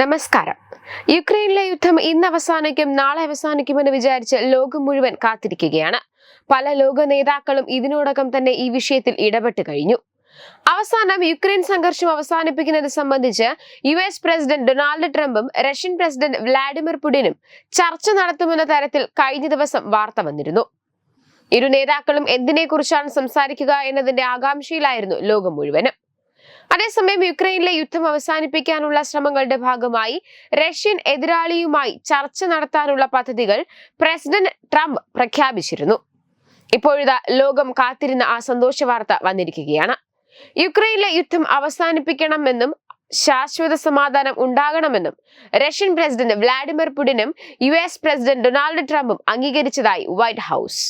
നമസ്കാരം. യുക്രൈനിലെ യുദ്ധം ഇന്ന് അവസാനിക്കും നാളെ അവസാനിക്കുമെന്ന് വിചാരിച്ച് ലോകം മുഴുവൻ കാത്തിരിക്കുകയാണ്. പല ലോക നേതാക്കളും ഇതിനോടകം തന്നെ ഈ വിഷയത്തിൽ ഇടപെട്ട് കഴിഞ്ഞു. അവസാനം യുക്രൈൻ സംഘർഷം അവസാനിപ്പിക്കുന്നത് സംബന്ധിച്ച് യു എസ് പ്രസിഡന്റ് ഡൊണാൾഡ് ട്രംപും റഷ്യൻ പ്രസിഡന്റ് വ്ളാഡിമിർ പുടിനും ചർച്ച നടത്തുമെന്ന തരത്തിൽ കഴിഞ്ഞ ദിവസം വാർത്ത വന്നിരുന്നു. ഇരു നേതാക്കളും എന്തിനെക്കുറിച്ചാണ് സംസാരിക്കുക എന്നതിന്റെ ആകാംക്ഷയിലായിരുന്നു ലോകം മുഴുവനും. അതേസമയം യുക്രൈനിലെ യുദ്ധം അവസാനിപ്പിക്കാനുള്ള ശ്രമങ്ങളുടെ ഭാഗമായി റഷ്യൻ എതിരാളിയുമായി ചർച്ച നടത്താനുള്ള പദ്ധതികൾ പ്രസിഡന്റ് ട്രംപ് പ്രഖ്യാപിച്ചിരുന്നു. ഇപ്പോഴിതാ ലോകം കാത്തിരുന്ന ആ സന്തോഷ വാർത്ത വന്നിരിക്കുകയാണ്. യുക്രൈനിലെ യുദ്ധം അവസാനിപ്പിക്കണമെന്നും ശാശ്വത സമാധാനം ഉണ്ടാകണമെന്നും റഷ്യൻ പ്രസിഡന്റ് വ്ളാഡിമിർ പുടിനും യു എസ് പ്രസിഡന്റ് ഡൊണാൾഡ് ട്രംപും അംഗീകരിച്ചതായി വൈറ്റ് ഹൗസ്.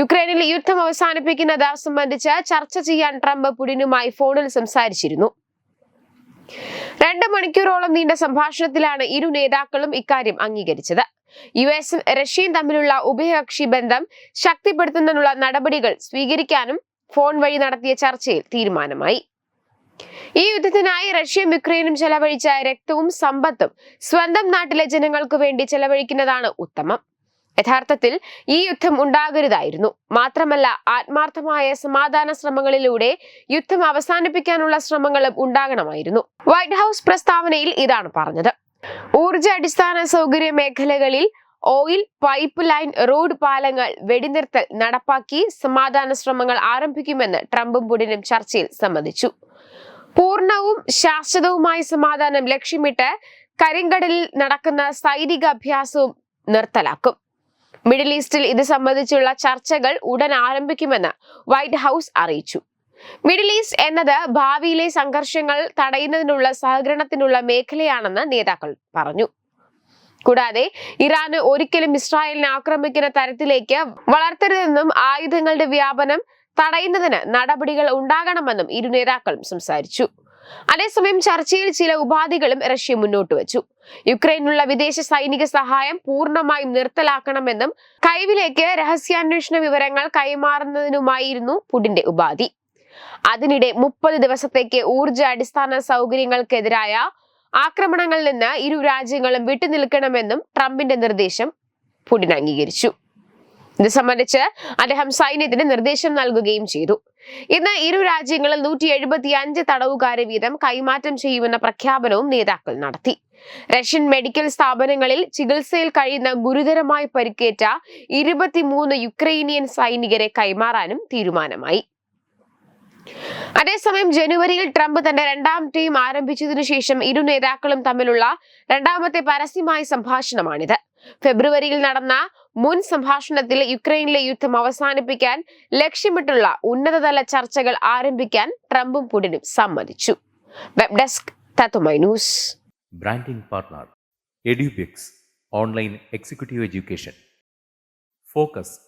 യുക്രൈനിൽ യുദ്ധം അവസാനിപ്പിക്കുന്നത് സംബന്ധിച്ച് ചർച്ച ചെയ്യാൻ ട്രംപ് പുടിനുമായി ഫോണിൽ സംസാരിച്ചിരുന്നു. രണ്ട് മണിക്കൂറോളം നീണ്ട സംഭാഷണത്തിലാണ് ഇരു നേതാക്കളും ഇക്കാര്യം അംഗീകരിച്ചത്. യു എസും റഷ്യയും തമ്മിലുള്ള ഉഭയകക്ഷി ബന്ധം ശക്തിപ്പെടുത്തുന്നതിനുള്ള നടപടികൾ സ്വീകരിക്കാനും ഫോൺ വഴി നടത്തിയ ചർച്ചയിൽ തീരുമാനമായി. ഈ യുദ്ധത്തിനായി റഷ്യയും യുക്രൈനും ചെലവഴിച്ച രക്തവും സമ്പത്തും സ്വന്തം നാട്ടിലെ ജനങ്ങൾക്ക് വേണ്ടി ചെലവഴിക്കുന്നതാണ് ഉത്തമം. യഥാർത്ഥത്തിൽ ഈ യുദ്ധം ഉണ്ടാകരുതായിരുന്നു. മാത്രമല്ല ആത്മാർത്ഥമായ സമാധാന ശ്രമങ്ങളിലൂടെ യുദ്ധം അവസാനിപ്പിക്കാനുള്ള ശ്രമങ്ങളും ഉണ്ടാകണമായിരുന്നു. വൈറ്റ് ഹൗസ് പ്രസ്താവനയിൽ ഇതാണ് പറഞ്ഞത്. ഊർജ അടിസ്ഥാന സൗകര്യ മേഖലകളിൽ ഓയിൽ പൈപ്പ് ലൈൻ റോഡ് പാലങ്ങൾ വെടിനിർത്തൽ നടപ്പാക്കി സമാധാന ശ്രമങ്ങൾ ആരംഭിക്കുമെന്ന് ട്രംപും പുടിനും ചർച്ചയിൽ സമ്മതിച്ചു. പൂർണവും ശാശ്വതവുമായ സമാധാനം ലക്ഷ്യമിട്ട് കരിങ്കടലിൽ നടക്കുന്ന സൈനിക അഭ്യാസവും നിർത്തലാക്കും. മിഡിൽ ഈസ്റ്റിൽ ഇത് സംബന്ധിച്ചുള്ള ചർച്ചകൾ ഉടൻ ആരംഭിക്കുമെന്ന് വൈറ്റ് ഹൗസ് അറിയിച്ചു. മിഡിൽ ഈസ്റ്റ് എന്നത് ഭാവിയിലെ സംഘർഷങ്ങൾ തടയുന്നതിനുള്ള സഹകരണത്തിനുള്ള മേഖലയാണെന്ന് നേതാക്കൾ പറഞ്ഞു. കൂടാതെ ഇറാന് ഒരിക്കലും ഇസ്രായേലിനെ ആക്രമിക്കുന്ന തരത്തിലേക്ക് വളർത്തരുതെന്നും ആയുധങ്ങളുടെ വ്യാപനം തടയുന്നതിന് നടപടികൾ ഉണ്ടാകണമെന്നും ഇരു നേതാക്കളും സംസാരിച്ചു. അതേസമയം ചർച്ചയിൽ ചില ഉപാധികളും റഷ്യ മുന്നോട്ട് വെച്ചു. യുക്രൈനുള്ള വിദേശ സൈനിക സഹായം പൂർണമായും നിർത്തലാക്കണമെന്നും കൈവിലേക്ക് രഹസ്യാന്വേഷണ വിവരങ്ങൾ കൈമാറുന്നതിനുമായിരുന്നു പുടിന്റെ ഉപാധി. അതിനിടെ മുപ്പത് ദിവസത്തേക്ക് ഊർജ അടിസ്ഥാന സൗകര്യങ്ങൾക്കെതിരായ ആക്രമണങ്ങളിൽ നിന്ന് ഇരു രാജ്യങ്ങളും വിട്ടുനിൽക്കണമെന്നും ട്രംപിന്റെ നിർദ്ദേശം പുടിൻ അംഗീകരിച്ചു. ഇത് സംബന്ധിച്ച് അദ്ദേഹം സൈന്യത്തിന് നിർദ്ദേശം നൽകുകയും ചെയ്തു. ഇന്ന് ഇരു രാജ്യങ്ങളിൽ നൂറ്റി എഴുപത്തി അഞ്ച് തടവുകാരെ വീതം കൈമാറ്റം ചെയ്യുമെന്ന പ്രഖ്യാപനവും നേതാക്കൾ നടത്തി. റഷ്യൻ മെഡിക്കൽ സ്ഥാപനങ്ങളിൽ ചികിത്സയിൽ കഴിയുന്ന ഗുരുതരമായി പരിക്കേറ്റ ഇരുപത്തിമൂന്ന് യുക്രൈനിയൻ സൈനികരെ കൈമാറാനും തീരുമാനമായി. അതേസമയം ജനുവരിയിൽ ട്രംപ് തന്റെ രണ്ടാം ടീം ആരംഭിച്ചതിനു ശേഷം ഇരു നേതാക്കളും തമ്മിലുള്ള രണ്ടാമത്തെ പരസ്യമായ സംഭാഷണമാണിത്. ഫെബ്രുവരിയിൽ നടന്ന മുൻ സംഭാഷണത്തിൽ യുക്രൈനിലെ യുദ്ധം അവസാനിപ്പിക്കാൻ ലക്ഷ്യമിട്ടുള്ള ഉന്നതതല ചർച്ചകൾ ആരംഭിക്കാൻ ട്രംപും പുടിനും സമ്മതിച്ചു. Web desk news. Branding partner Edubix online executive education. Focus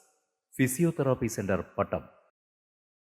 physiotherapy centre Pattom.